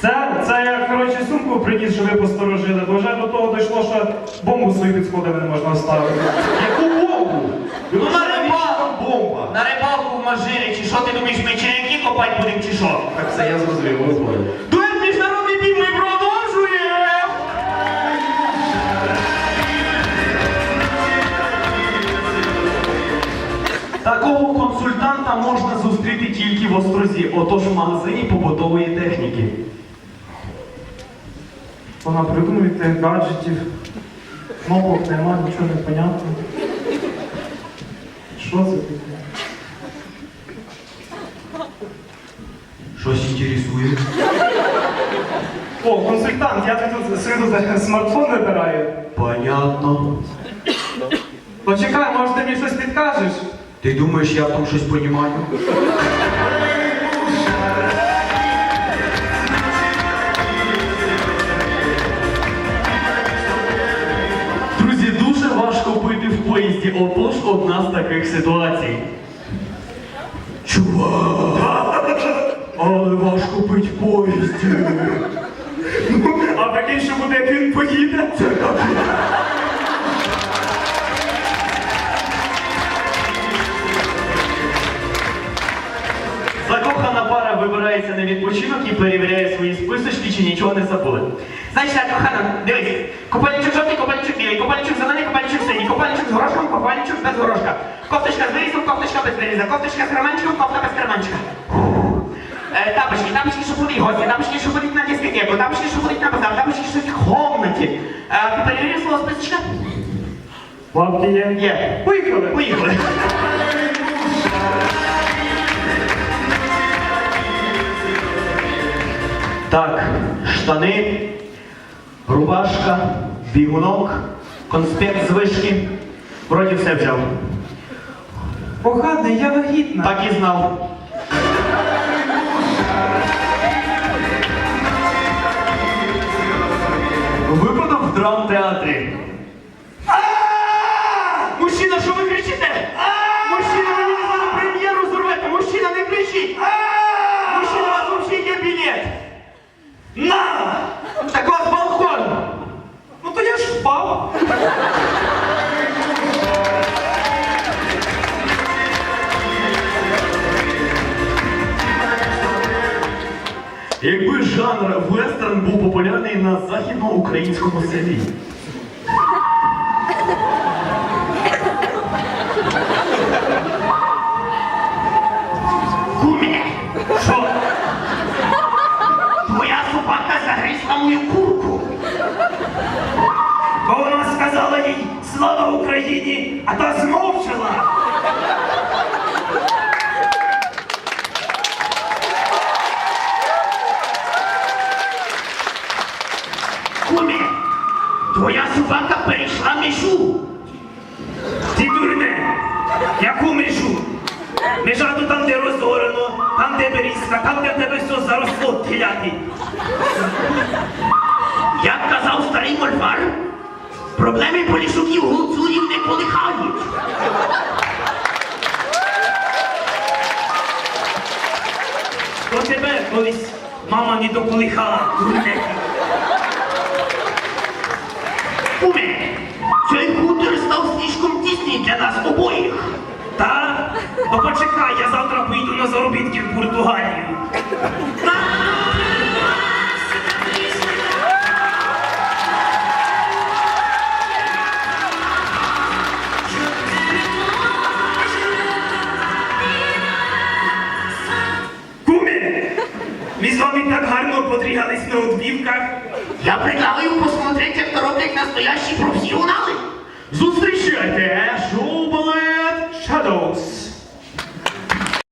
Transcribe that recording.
Це, це я, коротше, сумку приніс, що ви посторожили, бо вже до того дійшло, що бомбу свої під сходами не можна ставити. Яку бомбу? Ну, на рибалку. бомба? На рибалку в Мажирі, чи що ти думаєш, ми черенки копати будемо, чи що? Так все, я зрозумів, виходить. Дует міжнародний бій ми продовжуємо! Такого консультанта можна зустріти тільки в Острозі, отож в магазині побутової техніки. Вона придумуєте гаджетів, кнопок нема, нічого не понятно. Що це таке? Щось інтересує. О, консультант, я тут сиду смартфон вибираю. Понятно. Почекай, може ти мені щось підкажеш? Ти думаєш, я тому щось понімаю? Поїзді, отож одна з таких ситуацій. Чувак! Але важко пить в поїзді. А прикинь, що буде, як він поїде? Закохана пара вибирається на відпочинок і перевіряє свої списочки, чи нічого не забули. Знаєш, так, кохана, дивись, купальничок жовтий, купальничок білий, купальничок зелений, купальничок синій, купальничок з горошком, купальничок без горошка. Кофточка з вирізом, кофточка без виріза, кофточка з карманчиком, кофта без карманчика. Е, тапочки, тапочки, що будуть гості, тапочки, що будуть на дискотеку, тапочки, що будуть на базар, тапочки, що в комнаті. Е, ти перевірив свого списочка? Лапки є. Є. Поїхали. Поїхали. Штани, рубашка, бігунок, конспект з вишки. Вроді все взяв. Коханий, я вагітна. Так і знав. Випадок в драмтеатрі. Мужчина, що ви кричите? Мужчина, ви мені зараз прем'єру зробите! Мужчина, не кричіть! Мужчина, у вас взагалі є білет! На! Якби жанр вестерн був популярний на західноукраїнському селі. Собака перейшла межу! Ти дурне, яку межу? Межа то там, де розорено, там, де берізка, там, де тебе все заросло теляти. Як казав старий мольфар, проблеми полішуків гуцулів не колихають. То тебе колись мама не доколихала, дурне. Куме, цей хутір став слишком тісний для нас обоїх. Та? То почекай, я завтра поїду на заробітки в Португалію. Куме, ми з вами так гарно подрігались на одвівках. Я то роблять настоящі професіонали. Зустрічайте.